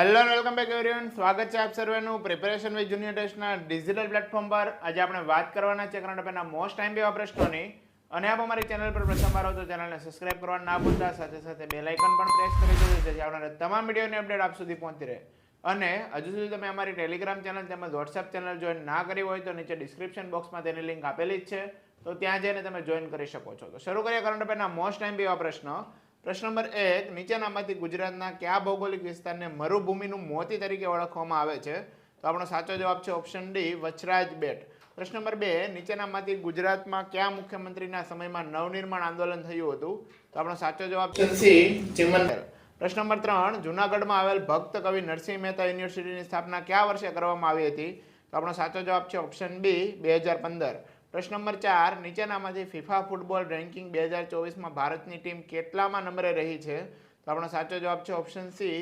Hello welcome back everyone સ્વાગત છે આપ સર્વેનું પ્રિપેરેશન વિથ જુનિયર ટેસ્ટના ડિજિટલ પ્લેટફોર્મ પર. આજે આપણે વાત કરવાના છે કરંટ અફેરના મોસ્ટ ટાઈમ એવા પ્રશ્નોની. અને આપ અમારી ચેનલ પર પ્રથમવાર હો તો ચેનલને સબસ્ક્રાઇબ કરવાનું ના ભૂલતા. સાથે સાથે બે લાઇકન પણ પ્રેસ કરી દેજો, જેથી આવનારા તમામ વિડીયોની અપડેટ આપ સુધી પહોંચી રહે. અને હજુ સુધી તમે અમારી ટેલિગ્રામ ચેનલ તેમજ વોટ્સએપ ચેનલ જોઈન ના કરી હોય તો નીચે ડિસ્ક્રિપ્શન બોક્સમાં તેની લિંક આપેલી જ છે. તો ત્યાં જઈને તમે જોઈન કરી શકો છો. તો શરૂ કરીએ કરંટ અફેરના મોસ્ટ ટાઈમ એવા પ્રશ્નો. પ્રશ્ન નંબર એક નીચેનામાંથી ગુજરાતના કયા ભૌગોલિક વિસ્તારને મરુભૂમિનું મોતી તરીકે ઓળખવામાં આવે છે? તો આપણો સાચો જવાબ છે ઓપ્શન ડી વચરાજ બેટ. પ્રશ્ન નંબર બે નીચેનામાંથી ગુજરાતમાં કયા મુખ્યમંત્રીના સમયમાં નવનિર્માણ આંદોલન થયું હતું? તો આપણો સાચો જવાબ છે સી પ્રશ્ન નંબર ત્રણ જૂનાગઢમાં આવેલ ભક્ત કવિ નરસિંહ મહેતા યુનિવર્સિટીની સ્થાપના કયા વર્ષે કરવામાં આવી હતી? તો આપણો સાચો જવાબ છે ઓપ્શન બી બે હજાર પંદર. પ્રશ્ન નંબર ચાર, નીચેનામાંથી ફિફા ફૂટબોલ રેન્કિંગ બે હજાર ચોવીસમાં ભારતની ટીમ કેટલામાં નંબરે રહી છે? તો આપણો સાચો જવાબ છે ઓપ્શન સી,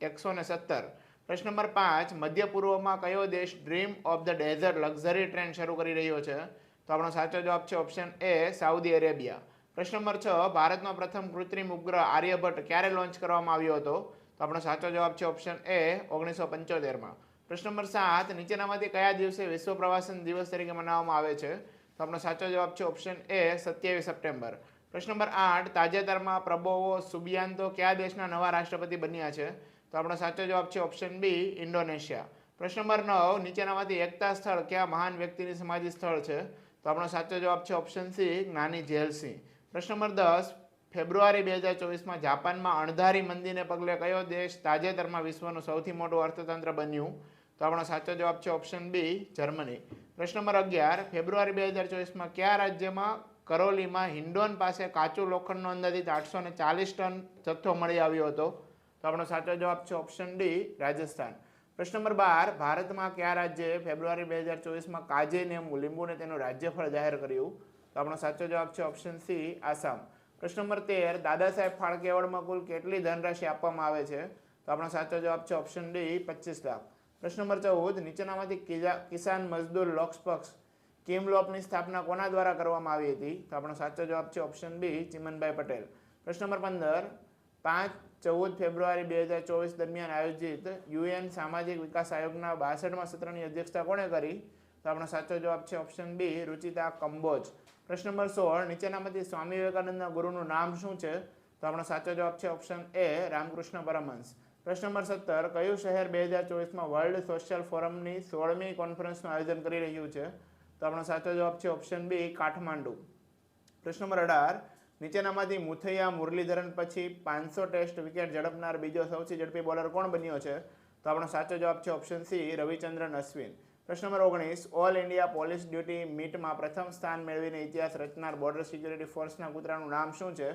એકસો ને સત્તર. પ્રશ્ન નંબર પાંચ, મધ્ય પૂર્વમાં કયો દેશ dream of the desert luxury train શરૂ કરી રહ્યો છે? તો આપણો સાચો જવાબ છે ઓપ્શન એ, સાઉદી અરેબિયા. પ્રશ્ન નંબર છ, ભારતનો પ્રથમ કૃત્રિમ ઉપગ્રહ આર્યભટ્ટ ક્યારે લોન્ચ કરવામાં આવ્યો હતો? તો આપણો સાચો જવાબ છે ઓપ્શન એ, ઓગણીસો પંચોતેરમાં. પ્રશ્ન નંબર સાત, નીચેનામાંથી કયા દિવસે વિશ્વ પ્રવાસન દિવસ તરીકે મનાવવામાં આવે છે? તો આપણો સાચો જવાબ છે ઓપ્શન એ સત્યાવીસ સપ્ટેમ્બર. પ્રશ્ન નંબર આઠ, તાજેતરમાં પ્રબોવો સુબિયાન્તો કયા દેશના નવા રાષ્ટ્રપતિ બન્યા છે? તો આપણો સાચો જવાબ છે ઓપ્શન બી ઇન્ડોનેશિયા. પ્રશ્ન નંબર નવ, નીચેનામાંથી એકતા સ્થળ કયા મહાન વ્યક્તિની સમાધિ સ્થળ છે? તો આપણો સાચો જવાબ છે ઓપ્શન સી જ્ઞાની જેલસિંહ. પ્રશ્ન નંબર દસ, ફેબ્રુઆરી બે હજાર ચોવીસમાં જાપાનમાં અણધારી મંદીને પગલે કયો દેશ તાજેતરમાં વિશ્વનું સૌથી મોટું અર્થતંત્ર બન્યું? તો આપણો સાચો જવાબ છે ઓપ્શન બી જર્મની પ્રશ્ન નંબર અગિયાર, ફેબ્રુઆરી બે હજાર ચોવીસમાં કયા રાજ્યમાં કરોલીમાં હિન્ડોન પાસે કાચું લોખંડનો અંદાજિત આઠસો ને ચાલીસ ટન જથ્થો મળી આવ્યો હતો? તો આપણો સાચો જવાબ છે ઓપ્શન ડી રાજસ્થાન. પ્રશ્ન નંબર બાર, ભારતમાં કયા રાજ્યએ ફેબ્રુઆરી બે હજાર ચોવીસમાં કાજેને લીંબુને તેનું રાજ્યફળ જાહેર કર્યું? તો આપણો સાચો જવાબ છે ઓપ્શન સી આસામ. પ્રશ્ન નંબર તેર દાદા સાહેબ ફાળકે એવોર્ડમાં કુલ કેટલી ધનરાશિ આપવામાં આવે છે? તો આપણો સાચો જવાબ છે ઓપ્શન ડી પચીસ લાખ. પ્રશ્ન નંબર ચૌદ, નીચેનામાંથી કિસાન મજદૂર લોકસ્પક્ષ કેમ લોપની સ્થાપના કોના દ્વારા કરવામાં આવી હતી? તો આપણો સાચો જવાબ છે ઓપ્શન બી, ચિમનભાઈ પટેલ. પ્રશ્ન નંબર પંદર, પાંચ ચૌદ ફેબ્રુઆરી બે હજાર ચોવીસ દરમિયાન આયોજિત યુએન સામાજિક વિકાસ આયોગના બાસઠમાં સત્રની અધ્યક્ષતા કોણે કરી? તો આપણો સાચો જવાબ છે ઓપ્શન બી, રુચિતા કંબોજ. પ્રશ્ન નંબર સોળ, નીચેનામાંથી સ્વામી વિવેકાનંદના ગુરુનું નામ શું છે? તો આપણો સાચો જવાબ છે ઓપ્શન એ, રામકૃષ્ણ પરમહંસ. પ્રશ્ન નંબર સત્તર, કયું શહેર બે હજાર ચોવીસમાં વર્લ્ડ સોશિયલ ફોરમની સોળમી કોન્ફરન્સનું આયોજન કરી રહ્યું છે? તો આપણો સાચો જવાબ છે ઓપ્શન બી કાઠમાંડુ. પ્રશ્ન નંબર અઢાર, નીચેનામાંથી મુથૈયા, મુરલીધરન પછી પાંચસો ટેસ્ટ વિકેટ ઝડપનાર બીજો સૌથી ઝડપી બોલર કોણ બન્યો છે? તો આપણો સાચો જવાબ છે ઓપ્શન સી રવિચંદ્રન અશ્વિન. પ્રશ્ન નંબર ઓગણીસ ઓલ ઇન્ડિયા પોલીસ ડ્યુટી મીટમાં પ્રથમ સ્થાન મેળવીને ઇતિહાસ રચનાર બોર્ડર સિક્યુરિટી ફોર્સના કૂતરાનું નામ શું છે?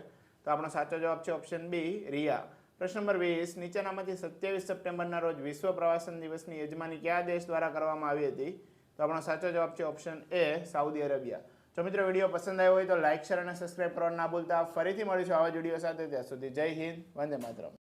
તો આપણો સાચો જવાબ છે ઓપ્શન બી રિયા. પ્રશ્ન નંબર વીસ નીચેનામાંથી સત્યાવીસ સપ્ટેમ્બરના રોજ વિશ્વ પ્રવાસન દિવસની યજમાની કયા દેશ દ્વારા કરવામાં આવી હતી? તો આપણો સાચો જવાબ છે ઓપ્શન એ, સાઉદી અરેબિયા. જો મિત્રો, વીડિયો પસંદ આવ્યો હોય તો લાઇક શેર અને સબસ્ક્રાઈબ કરવાનું ના ભૂલતા. ફરીથી મળીશું આવા જ વીડિયો સાથે. ત્યાં સુધી જય હિન્દ, વંદે માતરમ.